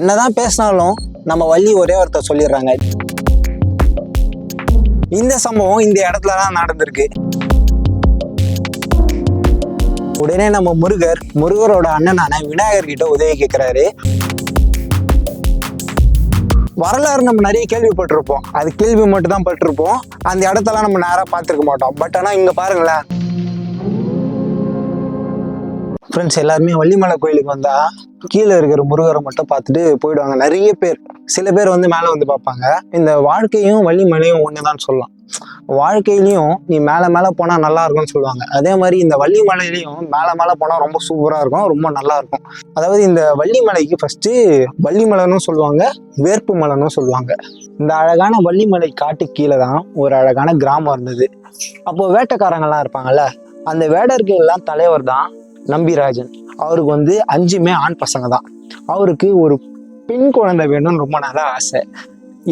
என்னதான் பேசினாலும் நம்ம வள்ளி ஒரே ஒருத்தர் சொல்லிடுறாங்க. இந்த சம்பவம் இந்த இடத்துல தான் நடந்திருக்கு. உடனே நம்ம முருகர் முருகரோட அண்ணனான விநாயகர் கிட்ட உதவி கேட்கிறாரு வரலாறு நம்ம நிறைய கேள்விப்பட்டிருப்போம். அது கேள்வி மட்டும் தான் பட்டிருப்போம். அந்த இடத்தெல்லாம் நம்ம நேராக பார்த்துருக்க மாட்டோம். பட் ஆனால் இங்கே பாருங்களேன். ஃப்ரெண்ட்ஸ் எல்லாருமே வள்ளிமலை கோயிலுக்கு வந்தால் கீழே இருக்கிற முருகரை மட்டும் பார்த்துட்டு போயிடுவாங்க. நிறைய பேர். சில பேர் வந்து மேலே வந்து பார்ப்பாங்க. இந்த வாழ்க்கையும் வள்ளிமலையும் ஒன்று தான் சொல்லலாம். வாழ்க்கையிலையும் நீ மேலே மேலே போனால் நல்லா இருக்கும்னு சொல்லுவாங்க. அதே மாதிரி இந்த வள்ளிமலையிலையும் மேலே மேலே போனால் ரொம்ப சூப்பராக இருக்கும். ரொம்ப நல்லா இருக்கும். அதாவது இந்த வள்ளிமலைக்கு ஃபஸ்ட்டு வள்ளிமலைன்னு சொல்லுவாங்க. வேர்ப்பு மலைன்னு சொல்லுவாங்க. இந்த அழகான வள்ளிமலை காட்டு கீழே தான் ஒரு அழகான கிராமம் இருந்தது. அப்போது வேட்டைக்காரங்கெல்லாம் இருப்பாங்கல்ல அந்த வேடர்கள்லாம் தலைவர் தான் நம்பிராஜன். அவருக்கு வந்து அஞ்சுமே ஆண் பசங்க தான் அவருக்கு ஒரு பெண் குழந்தை வேணும்னு ரொம்ப நல்லா ஆசை.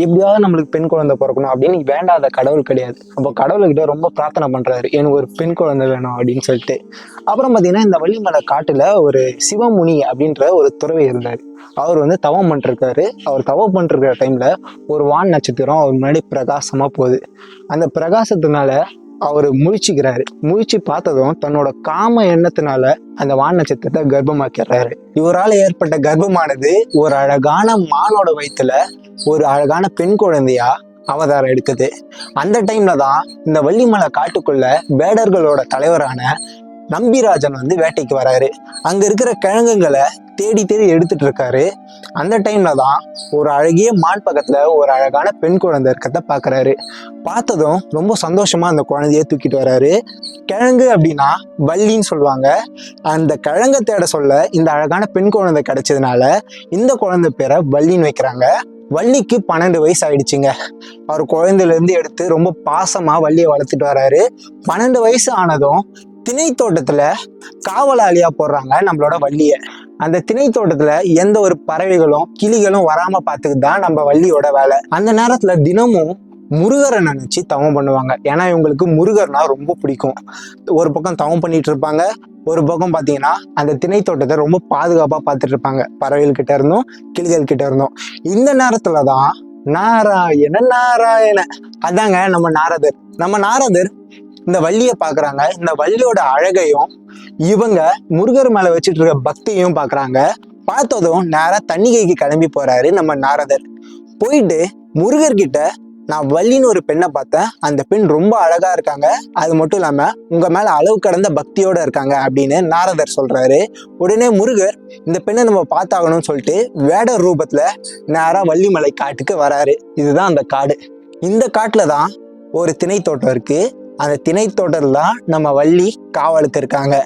எப்படியாவது நம்மளுக்கு பெண் குழந்தை பிறக்கணும் அப்படின்னு வேண்டாத கடவுள் கிடையாது. அப்போ கடவுள்கிட்ட ரொம்ப பிரார்த்தனை பண்ணுறாரு எனக்கு ஒரு பெண் குழந்தை வேணும் அப்படின்னு சொல்லிட்டு. அப்புறம் பார்த்தீங்கன்னா இந்த வள்ளிமலை காட்டில் ஒரு சிவமுனி அப்படின்ற ஒரு துறவி இருந்தார். அவர் வந்து தவம் பண்ணிருக்காரு. அவர் தவம் பண்ணிருக்கிற டைமில் ஒரு வான் நட்சத்திரம் அவர் முன்னாடி பிரகாசமாக போகுது. அந்த பிரகாசத்தினால அவர் முழிச்சுக்கிறாரு. முழிச்சு பார்த்ததும் தன்னோட காம எண்ணத்தினால அந்த வான் நட்சத்திரத்தை கர்ப்பமாக்கிறாரு இவரால் ஏற்பட்ட கர்ப்பமானது ஒரு அழகான மானோட வயிற்றுல ஒரு அழகான பெண் குழந்தையா அவதாரம் எடுக்குது. அந்த டைம்ல தான் இந்த வள்ளிமலை காட்டுக்குள்ள வேடர்களோட தலைவரான நம்பிராஜன் வந்து வேட்டைக்கு வராரு. அங்க இருக்கிற கிழங்குங்களை தேடி தேடி எடுத்துட்டு இருக்காரு. அந்த டைம்ல தான் ஒரு அழகிய மான் பக்கத்துல ஒரு அழகான பெண் குழந்தை இருக்கிறத பாக்குறாரு. பார்த்ததும் ரொம்ப சந்தோஷமா அந்த குழந்தைய தூக்கிட்டு வராரு. கிழங்கு அப்படின்னா வள்ளின்னு சொல்லுவாங்க. அந்த கிழங்கை தேட சொல்ல இந்த அழகான பெண் குழந்தை கிடைச்சதுனால இந்த குழந்தை பேரை வள்ளின்னு வைக்கிறாங்க. வள்ளிக்கு பன்னெண்டு வயசு ஆயிடுச்சுங்க. அவர் குழந்தையிலேருந்து எடுத்து ரொம்ப பாசமாக வள்ளியை வளர்த்துட்டு வராரு. பன்னெண்டு வயசு ஆனதும் திணை தோட்டத்துல காவலாளியா போடுறாங்க நம்மளோட வள்ளியை. அந்த திணை தோட்டத்துல எந்த ஒரு பறவைகளும் கிளிகளும் வராம பார்த்துக்கிட்டு தான் நம்ம வள்ளியோட வேலை. அந்த நேரத்துல தினமும் முருகரை நினைச்சு தவம் பண்ணுவாங்க. ஏன்னா இவங்களுக்கு முருகர்னா ரொம்ப பிடிக்கும். ஒரு பக்கம் தவம் பண்ணிட்டு இருப்பாங்க. ஒரு பக்கம் பாத்தீங்கன்னா அந்த திணை தோட்டத்தை ரொம்ப பாதுகாப்பா பார்த்துட்டு இருப்பாங்க. பறவைகள் கிட்ட இருந்தும் கிளிகள் கிட்ட இருந்தும். இந்த நேரத்துல தான் நாராயண நாராயண அதாங்க நம்ம நாரதர். நம்ம நாரதர் இந்த வள்ளியை பாக்குறாங்க. இந்த வள்ளியோட அழகையும் இவங்க முருகர் மேல வச்சுட்டு இருக்க பக்தியையும் பாக்குறாங்க. பார்த்ததும் நேரா தண்ணிகைக்கு கிளம்பி போறாரு நம்ம நாரதர். போயிட்டு முருகர்கிட்ட நான் வள்ளின்னு ஒரு பெண்ணை பார்த்தேன். அந்த பெண் ரொம்ப அழகா இருக்காங்க. அது மட்டும் இல்லாம உங்க மேல அளவு கடந்த பக்தியோட இருக்காங்க அப்படின்னு நாரதர் சொல்றாரு. உடனே முருகர் இந்த பெண்ணை நம்ம பார்த்தாகணும்னு சொல்லிட்டு வேட ரூபத்துல நேரா வள்ளிமலை காட்டுக்கு வராரு. இதுதான் அந்த காடு. இந்த காட்டுல தான் ஒரு திணை தோட்டம் இருக்கு. அந்த திணை தான் நம்ம வள்ளி காவலுக்கு இருக்காங்க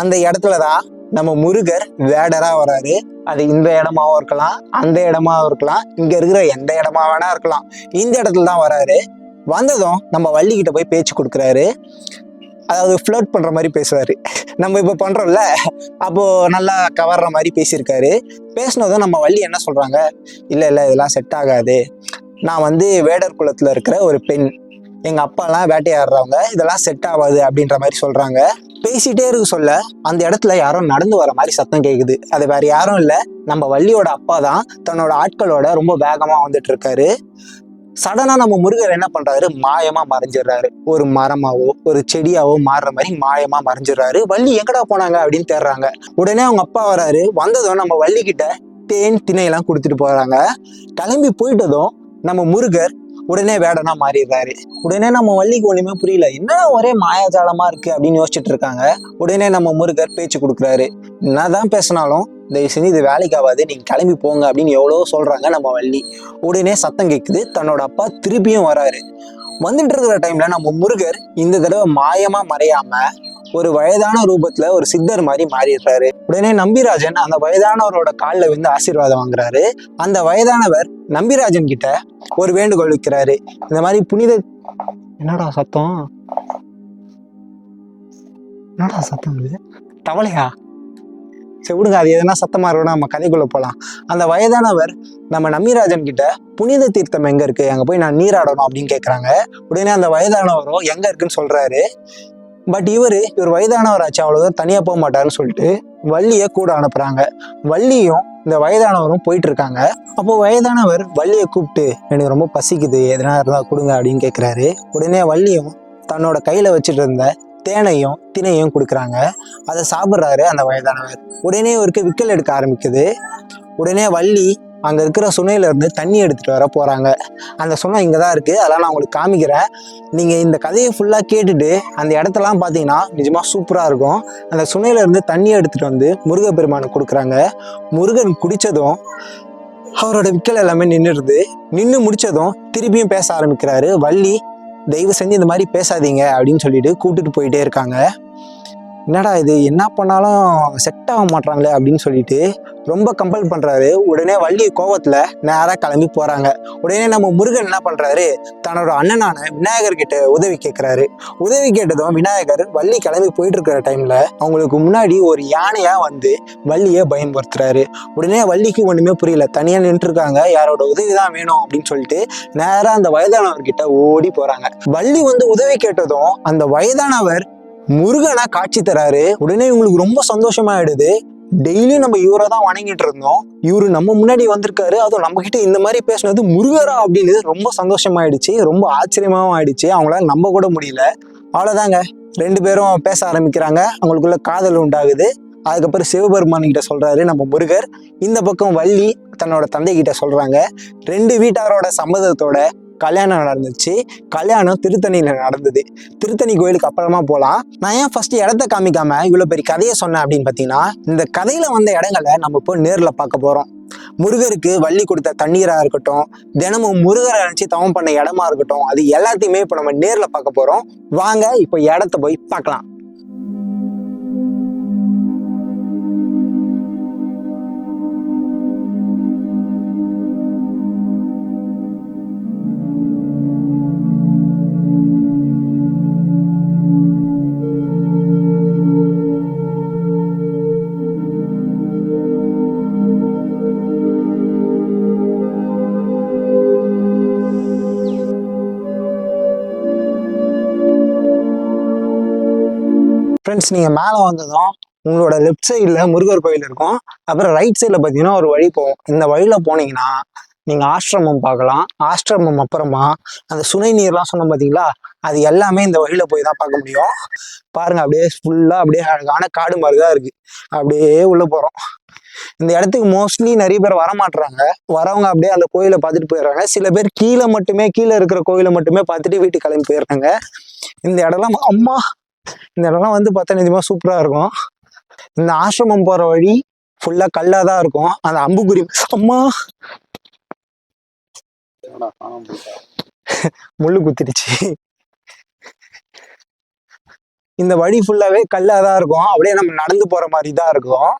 அந்த இடத்துல தான் நம்ம முருகர் வேடரா வராரு. அது இந்த இடமாவும் இருக்கலாம் அந்த இடமாவும் இருக்கலாம் இங்க இருக்கிற எந்த இடமா வேணா இருக்கலாம். இந்த இடத்துல தான் வராரு. வந்ததும் நம்ம வள்ளிக்கிட்ட போய் பேச்சு கொடுக்குறாரு. அதாவது ஃப்ளோட் பண்ணுற மாதிரி பேசுவார். நம்ம இப்போ பண்ணுறோம்ல அப்போது நல்லா கவர்ற மாதிரி பேசியிருக்காரு. பேசினதும் நம்ம வள்ளி என்ன சொல்கிறாங்க இல்லை இல்லை இதெல்லாம் செட் ஆகாது. நான் வந்து வேடர் குலத்துல இருக்கிற ஒரு பெண். எங்க அப்பாலாம் வேட்டையாடுறவங்க இதெல்லாம் செட் ஆகாது அப்படின்ற மாதிரி சொல்றாங்க. பேசிட்டே இருக்க சொல்ல அந்த இடத்துல யாரோ நடந்து வர மாதிரி சத்தம் கேக்குது. அது வேற யாரும் இல்ல. நம்ம வள்ளியோட அப்பா தான் தன்னோட ஆட்களோட ரொம்ப வேகமா வந்துட்டு இருக்காரு. சடனா நம்ம முருகர் என்ன பண்றாரு? மாயமா மறைஞ்சிடுறாரு. ஒரு மரமாவோ ஒரு செடியாவோ மாறுற மாதிரி மாயமா மறைஞ்சிடுறாரு. வள்ளி எங்கடா போனாங்க அப்படின்னு தேடுறாங்க. உடனே அவங்க அப்பா வராரு. வந்ததும் நம்ம வள்ளி கிட்ட தேன் திணையெல்லாம் கொடுத்துட்டு போறாங்க. கிளம்பி போயிட்டதும் நம்ம முருகர் உடனே வேடனா மாறிடுறாரு. உடனே நம்ம வள்ளிக்கு ஒண்ணுமே புரியல. என்ன ஒரே மாயாஜாலமா இருக்கு அப்படின்னு யோசிச்சுட்டு இருக்காங்க. உடனே நம்ம முருகர் பேச்சு கொடுக்குறாரு. என்னதான் பேசினாலும் தயவு செஞ்சு இது வேலைக்கு ஆகாது. நீங்க கிளம்பி போங்க அப்படின்னு எவ்வளோ சொல்றாங்க நம்ம வள்ளி உடனே சத்தம் கேட்குது தன்னோட அப்பா திருப்பியும் வராரு. வந்துட்டு இருக்கிற டைம்ல நம்ம முருகர் இந்த தடவை மாயமா மறையாம ஒரு வயதான ரூபத்துல ஒரு சித்தர் மாதிரி மாறிடுறாரு. உடனே நம்பிராஜன் அந்த வயதானவரோட காலில் விழுந்து ஆசீர்வாதம் வாங்குறாரு. அந்த வயதானவர் நம்பிராஜன் கிட்ட ஒரு வேண்டுகோள் வைக்கிறாரு. இந்த மாதிரி புனித என்னடா சத்தம்? என்னடா சத்தம் இது? தவளையா? சரி விடுங்க அது எதனா சத்தமா இருக்கணும் நம்ம கதைக்குள்ள போலாம். அந்த வயதானவர் நம்ம நம்பிராஜன் கிட்ட புனித தீர்த்தம் எங்க இருக்கு? அங்க போய் நான் நீராடணும் அப்படின்னு கேட்குறாங்க உடனே அந்த வயதானவரும் எங்க இருக்குன்னு சொல்றாரு. பட் இவர் இவர் வயதானவர் ஆச்சு அவ்வளவுதான் தனியாக போக மாட்டாருன்னு சொல்லிட்டு வள்ளியை கூட அனுப்புகிறாங்க வள்ளியும் இந்த வயதானவரும் போயிட்டு இருக்காங்க அப்போ வயதானவர் வள்ளியை கூப்பிட்டு எனக்கு ரொம்ப பசிக்குது எதனா இருந்தால் கொடுங்க அப்படின்னு கேட்குறாரு உடனே வள்ளியும் தன்னோட கையில் வச்சுட்டு இருந்த தேனையும் தினையும் கொடுக்குறாங்க. அதை சாப்பிட்றாரு அந்த வயதானவர். உடனே இவருக்கு விக்கல் எடுக்க ஆரம்பிக்குது. உடனே வள்ளி அங்கே இருக்கிற சுனையிலேருந்து தண்ணி எடுத்துகிட்டு வர போகிறாங்க அந்த சுனை இங்கே தான் இருக்குது அதெல்லாம் நான் உங்களுக்கு காமிக்கிறேன். நீங்கள் இந்த கதையை ஃபுல்லாக கேட்டுட்டு அந்த இடத்தெல்லாம் பார்த்தீங்கன்னா நிஜமாக சூப்பராக இருக்கும். அந்த சுனையிலேருந்து தண்ணி எடுத்துகிட்டு வந்து முருகப்பெருமானுக்கு கொடுக்குறாங்க. முருகன் குடித்ததும் அவரோட விக்கல் எல்லாமே நின்றுடுது நின்று முடித்ததும் திருப்பியும் பேச ஆரம்பிக்கிறாரு. வள்ளி தயவு செஞ்சு இந்த மாதிரி பேசாதீங்க அப்படின்னு சொல்லிட்டு கூப்பிட்டுட்டு போயிட்டே இருக்காங்க. என்னடா இது என்ன பண்ணாலும் செட் ஆக மாட்றாங்களே அப்படின்னு சொல்லிட்டு ரொம்ப கம்பல் பண்ணுறாரு உடனே வள்ளி கோவத்தில் நேராக கிளம்பி போகிறாங்க உடனே நம்ம முருகன் என்ன பண்ணுறாரு தன்னோட அண்ணனான விநாயகர் கிட்ட உதவி கேட்குறாரு உதவி கேட்டதும் விநாயகர் வள்ளி கிளம்பி போயிட்டு இருக்கிற அவங்களுக்கு முன்னாடி ஒரு யானையாக வந்து வள்ளியை பயன்படுத்துகிறாரு உடனே வள்ளிக்கு ஒன்றுமே புரியல. தனியாக நின்றுருக்காங்க. யாரோட உதவி தான் வேணும் அப்படின்னு சொல்லிட்டு நேராக அந்த வயதானவர்கிட்ட ஓடி போகிறாங்க வள்ளி வந்து உதவி கேட்டதும் அந்த வயதானவர் முருகனா காட்சி தராரு. உடனே இவங்களுக்கு ரொம்ப சந்தோஷமா ஆயிடுது டெய்லியும் நம்ம இவரை தான் வணங்கிட்டு இருந்தோம். இவரு நம்ம முன்னாடி வந்திருக்காரு. அதுவும் நம்ம கிட்ட இந்த மாதிரி பேசுனது முருகரா அப்படின்னு ரொம்ப சந்தோஷமாயிடுச்சு. ரொம்ப ஆச்சரியமாவும் ஆயிடுச்சு. அவங்களால நம்ப கூட முடியல. அவ்வளவுதாங்க. ரெண்டு பேரும் பேச ஆரம்பிக்கிறாங்க. அவங்களுக்குள்ள காதல் உண்டாகுது. அதுக்கப்புறம் சிவபெருமான் கிட்ட சொல்றாரு நம்ம முருகர். இந்த பக்கம் வள்ளி தன்னோட தந்தை கிட்ட சொல்றாங்க. ரெண்டு வீட்டாரோட சம்மதத்தோட கல்யாணம் நடந்துச்சு. கல்யாணம் திருத்தணியில் நடந்தது. திருத்தணி கோயிலுக்கு அப்புறமா போகலாம் நான் ஏன் ஃபஸ்ட்டு இடத்த காமிக்காம இவ்வளோ பெரிய கதையை சொன்னேன் அப்படின்னு பார்த்தீங்கன்னா இந்த கதையில் வந்த இடங்களை நம்ம இப்போ நேரில் பார்க்க போகிறோம் முருகருக்கு வள்ளி கொடுத்த தண்ணீராக இருக்கட்டும் தினமும் முருகரை நினச்சி தவம் பண்ண இடமா இருக்கட்டும் அது எல்லாத்தையுமே இப்போ நம்ம நேரில் பார்க்க போகிறோம் வாங்க இப்போ இடத்த போய் பார்க்கலாம். ஒன்ஸ் நீங்கள் மேலே வந்ததும் உங்களோட லெஃப்ட் சைடில் முருகர் கோயில் இருக்கும். அப்புறம் ரைட் சைடில் பார்த்தீங்கன்னா ஒரு வழி போகும். இந்த வழியில் போனீங்கன்னா நீங்கள் ஆசிரமம் பார்க்கலாம். ஆசிரமம் அப்புறமா அந்த சுனை நீர்லாம் சொன்னோம் பார்த்தீங்களா அது எல்லாமே இந்த வழியில் போய் தான் பார்க்க முடியும். பாருங்க அப்படியே ஃபுல்லாக அப்படியே அழகான காடு மாதிரி தான் இருக்குது அப்படியே உள்ளே போகிறோம் இந்த இடத்துக்கு மோஸ்ட்லி நிறைய பேர் வர மாட்றாங்க வரவங்க அப்படியே அந்த கோயிலை பார்த்துட்டு போயிடுறாங்க. சில பேர் கீழே மட்டுமே கீழே இருக்கிற கோயிலை மட்டுமே பார்த்துட்டு வீட்டுக்கு கிளம்பி போயிடுறாங்க. இந்த இடம்லாம் அம்மா இந்த இடம்லாம் வந்து பார்த்தா நிஜமா சூப்பராக இருக்கும். இந்த ஆசிரமம் போகிற வழி ஃபுல்லாக கல்லாக தான் இருக்கும். அந்த அம்புக்குறி அம்மா! முள்ளு குத்திடுச்சு. இந்த வழி ஃபுல்லாகவே கல்லாக தான் இருக்கும். அப்படியே நம்ம நடந்து போகிற மாதிரி தான் இருக்கும்.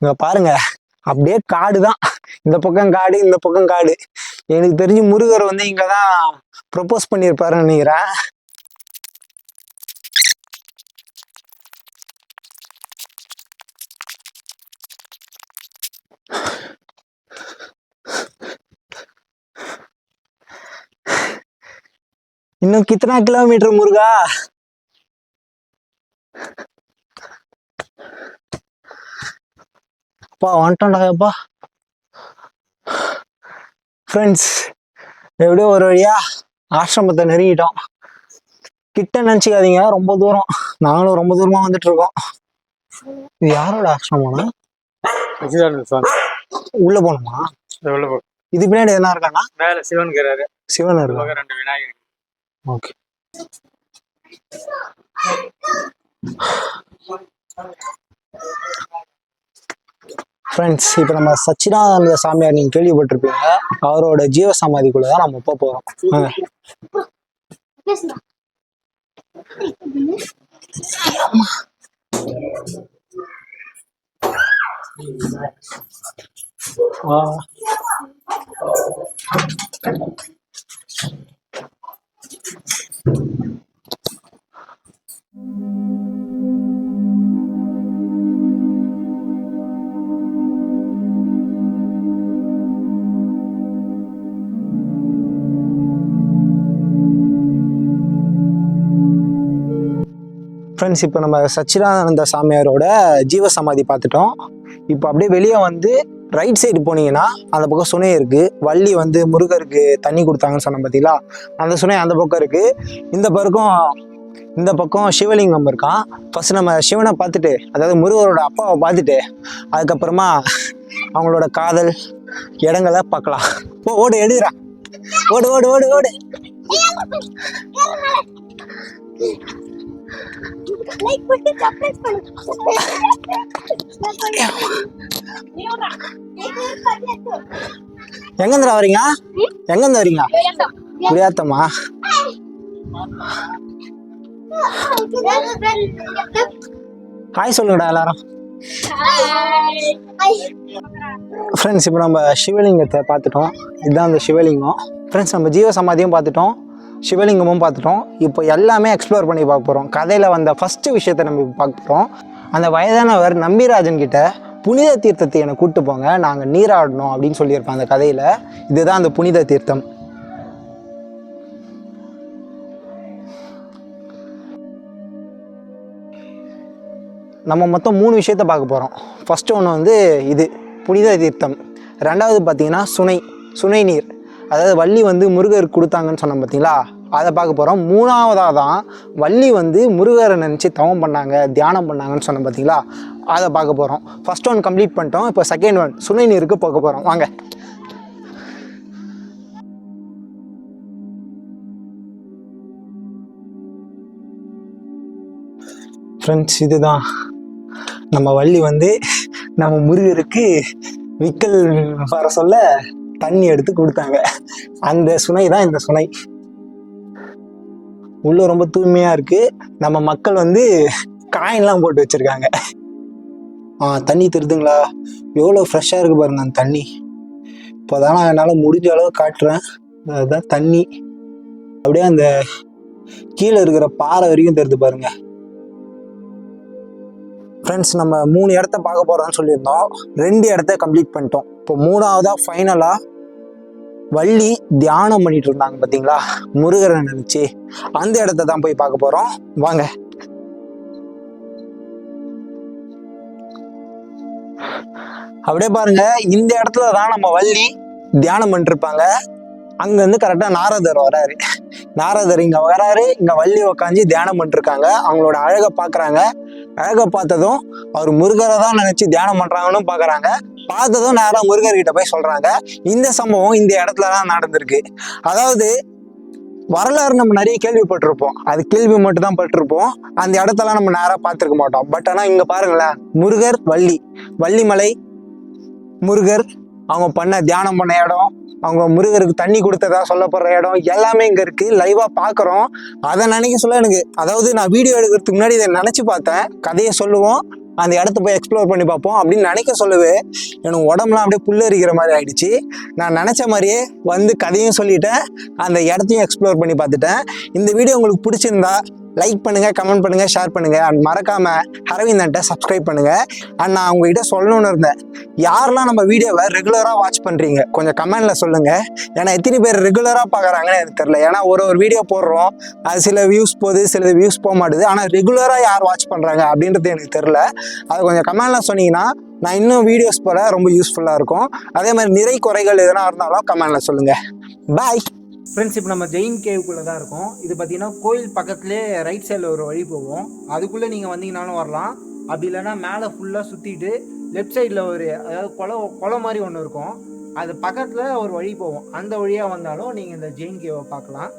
இங்கே பாருங்க. அப்படியே காடு தான். இந்த பக்கம் காடு இந்த பக்கம் காடு. எனக்கு தெரிஞ்சு முருகர் வந்து இங்கே தான் ப்ரப்போஸ் பண்ணியிருப்பாருன்னு நினைக்கிறேன். இன்னும் கித்தனா கிலோமீட்டர் முருகா? அப்பா வந்துட்டோம்டா அப்பா ஃப்ரெண்ட்ஸ் எப்படியோ ஒரு வழியா ஆசிரமத்தை நெருங்கிட்டோம். கிட்ட நினச்சிக்காதீங்க ரொம்ப தூரம். நாங்களும் ரொம்ப தூரமா வந்துட்டு இருக்கோம் இது யாரோட ஆசிரமம்னா உள்ள போகணுமா? உள்ள போ இது பின்னாடி என்ன இருக்கானா? மேல சிவன் இருக்கிறாரு. சிவன் இருக்கா ரெண்டு விநாயகர். ஓகே ஃப்ரெண்ட்ஸ் இப்போ நம்ம சச்சிதானந்த சாமியார் நீங்கள் கேள்விப்பட்டிருப்பீங்க. அவரோட ஜீவ சமாதிக்குள்ள தான் நம்ம இப்போ போகிறோம் ஆ ஃப்ரெண்ட்ஸ் இப்போ நம்ம சச்சிதானந்த சாமியாரோட ஜீவ சமாதி பார்த்துட்டோம். இப்போ அப்படியே வெளியே வந்து ரைட் சைடு போனீங்கன்னா அந்த பக்கம் சுனை இருக்குது வள்ளி வந்து முருகருக்கு தண்ணி கொடுத்தாங்கன்னு சொன்னேன் பார்த்தீங்களா அந்த சுனை அந்த பக்கம் இருக்குது இந்த பக்கம் இந்த பக்கம் சிவலிங்கம் இருக்கான் ஃபர்ஸ்ட் நம்ம சிவனை பார்த்துட்டு அதாவது முருகரோட அப்பாவை பார்த்துட்டு அதுக்கப்புறமா அவங்களோட காதல் இடங்களை பார்க்கலாம். ஓ ஓடு எடுக்கிறா ஓடு ஓடு ஓடு ஓடு. லைக் போட்டு சப்ஸ்கிரைப் பண்ணு எங்கேருந்து வரீங்க? எங்கேருந்து வரீங்க? குடியாத்தமா ஹாய் சொல்லுங்கடா எல்லாரும். ஃப்ரெண்ட்ஸ் இப்போ நம்ம சிவலிங்கத்தை பார்த்துட்டோம். இதுதான் அந்த சிவலிங்கம். ஃப்ரெண்ட்ஸ் நம்ம ஜீவ சமாதியும் பார்த்துட்டோம். சிவலிங்கமும் பார்த்துட்டோம். இப்போ எல்லாமே எக்ஸ்ப்ளோர் பண்ணி பார்க்க போகிறோம் கதையில் வந்த ஃபஸ்ட்டு விஷயத்தை நம்ம பார்க்க போகிறோம் அந்த வயதானவர் நம்பிராஜன் கிட்ட புனித தீர்த்தத்தை என்னை கூப்பிட்டு போங்க நாங்கள் நீராடணும் அப்படின்னு சொல்லியிருப்போம் அந்த கதையில். இதுதான் அந்த புனித தீர்த்தம். நம்ம மொத்தம் மூணு விஷயத்த பார்க்க போகிறோம் ஃபஸ்ட்டு ஒன்று வந்து இது புனித தீர்த்தம். ரெண்டாவது பார்த்தீங்கன்னா சுனை சுனை நீர். அதாவது வள்ளி வந்து முருகர் கொடுத்தாங்கன்னு சொன்னோம் பார்த்தீங்களா அதை பார்க்க போகிறோம் மூணாவதாக தான் வள்ளி வந்து முருகரை நினச்சி தவம் பண்ணாங்க தியானம் பண்ணாங்கன்னு சொன்னோம் பார்த்தீங்களா அதை பார்க்க போகிறோம் ஃபஸ்ட் ஒன் கம்ப்ளீட் பண்ணிட்டோம். இப்போ செகண்ட் ஒன் சுனை நீருக்கு பார்க்க போகிறோம் வாங்க. ஃப்ரெண்ட்ஸ் இதுதான். நம்ம வள்ளி வந்து நம்ம முருகருக்கு விக்கல் வர சொல்ல தண்ணி எடுத்து கொடுத்தாங்க. அந்த சுனை தான் இந்த சுனை. உள்ளே ரொம்ப தூய்மையாக இருக்குது நம்ம மக்கள் வந்து காயின்லாம் போட்டு வச்சுருக்காங்க. ஆ தண்ணி திருதுங்களா? எவ்வளோ ஃப்ரெஷ்ஷாக இருக்குது பாருங்க அந்த தண்ணி. இப்போ நான் என்னால் முடிஞ்ச அளவு காட்டுறேன். அதுதான் தண்ணி. அப்படியே அந்த கீழே இருக்கிற பாறை வரைக்கும் தெரிது பாருங்க. ஃப்ரெண்ட்ஸ் நம்ம மூணு இடத்த பார்க்க போகிறோம்னு சொல்லியிருந்தோம். ரெண்டு இடத்த கம்ப்ளீட் பண்ணிட்டோம். இப்போ மூணாவதாக ஃபைனலாக வள்ளி தியானம் பண்ணிட்டு இருந்தாங்க பார்த்தீங்களா முருகரை நினச்சி. அந்த இடத்த தான் போய் பார்க்க போகிறோம் வாங்க. அப்படியே பாருங்க இந்த இடத்துல தான் நம்ம வள்ளி தியானம் பண்ணிருப்பாங்க அங்கேருந்து கரெக்டாக நாரதர் வராரு. நாரதர் இங்கே வராரு இங்கே வள்ளி உக்காந்து தியானம் பண்ணிருக்காங்க அவங்களோட அழகை பார்க்குறாங்க. அழகை பார்த்ததும் அவர் முருகரை தான் நினச்சி தியானம் பண்ணுறாங்கன்னு பார்க்குறாங்க. பார்த்ததும் நேராக முருகர்கிட்ட போய் சொல்கிறாங்க இந்த சம்பவம் இந்த இடத்துல தான் நடந்திருக்கு. அதாவது வரலாறு நம்ம நிறைய கேள்விப்பட்டிருப்போம். அது கேள்வி மட்டும் தான் பட்டிருப்போம். அந்த இடத்தெல்லாம் நம்ம நேராக பார்த்துருக்க மாட்டோம். பட் ஆனால் இங்கே பாருங்களேன். முருகர் வள்ளி. வள்ளிமலை முருகர் அவங்க பண்ண தியானம் பண்ண இடம் அவங்க முருகருக்கு தண்ணி கொடுத்ததா சொல்லப்படுற இடம் எல்லாமே இங்கே இருக்கு. லைவாக பார்க்குறோம். அதை நினைக்க சொல்ல எனக்கு அதாவது நான் வீடியோ எடுக்கிறதுக்கு முன்னாடி இதை நினச்சி பார்த்தேன். கதையை சொல்லுவோம். அந்த இடத்த போய் எக்ஸ்ப்ளோர் பண்ணி பார்ப்போம் அப்படின்னு நினைக்க சொல்லவே எனக்கு உடம்புலாம் அப்படியே புல்லரிக்கிற மாதிரி ஆயிடுச்சு. நான் நினச்ச மாதிரியே வந்து கதையும் சொல்லிட்டேன். அந்த இடத்தையும் எக்ஸ்ப்ளோர் பண்ணி பார்த்துட்டேன். இந்த வீடியோ உங்களுக்கு பிடிச்சிருந்தா லைக் பண்ணுங்க கமெண்ட் பண்ணுங்க ஷேர் பண்ணுங்க. அண்ட் மறக்காம அரவிந்தன்ட்ட சப்ஸ்கிரைப் பண்ணுங்க. அண்ட் நான் உங்ககிட்ட சொல்லணும்னு இருந்தேன். யாரெல்லாம் நம்ம வீடியோவை ரெகுலராக வாட்ச் பண்றீங்க? கொஞ்சம் கமெண்ட்ல சொல்லுங்க. ஏன்னா எத்தனை பேர் ரெகுலராக பார்க்குறாங்கன்னு எனக்கு தெரியல. ஏன்னா ஒரு ஒரு வீடியோ போடுறோம். அது சில வியூஸ் போகுது சில வியூஸ் போக மாட்டுது. ஆனால் ரெகுலராக யார் வாட்ச் பண்ணுறாங்க அப்படின்றது எனக்கு தெரில அது கொஞ்சம் கமெண்ட்ல சொன்னீங்கன்னா நான் இன்னும் வீடியோஸ் போட ரொம்ப யூஸ்ஃபுல்லாக இருக்கும். அதே மாதிரி நிறை குறைகள் எதனா இருந்தாலும் கமெண்ட்ல சொல்லுங்க. பாய் ஃப்ரெண்ட்ஸ் இப்போ நம்ம ஜெயின் கேவுக்குள்ளே தான் இருக்கோம். இது பார்த்தீங்கன்னா கோயில் பக்கத்துலேயே ரைட் சைடில் ஒரு வழி போகும். அதுக்குள்ளே நீங்கள் வந்தீங்கனாலும் வரலாம். அப்படி இல்லைன்னா மேலே ஃபுல்லாக சுற்றிட்டு லெஃப்ட் சைடில் ஒரு அதாவது குளம் குளம் மாதிரி ஒன்று இருக்கும். அது பக்கத்தில் ஒரு வழி போகும். அந்த வழியாக வந்தாலும் நீங்கள் இந்த ஜெயின் கேவை பார்க்கலாம்.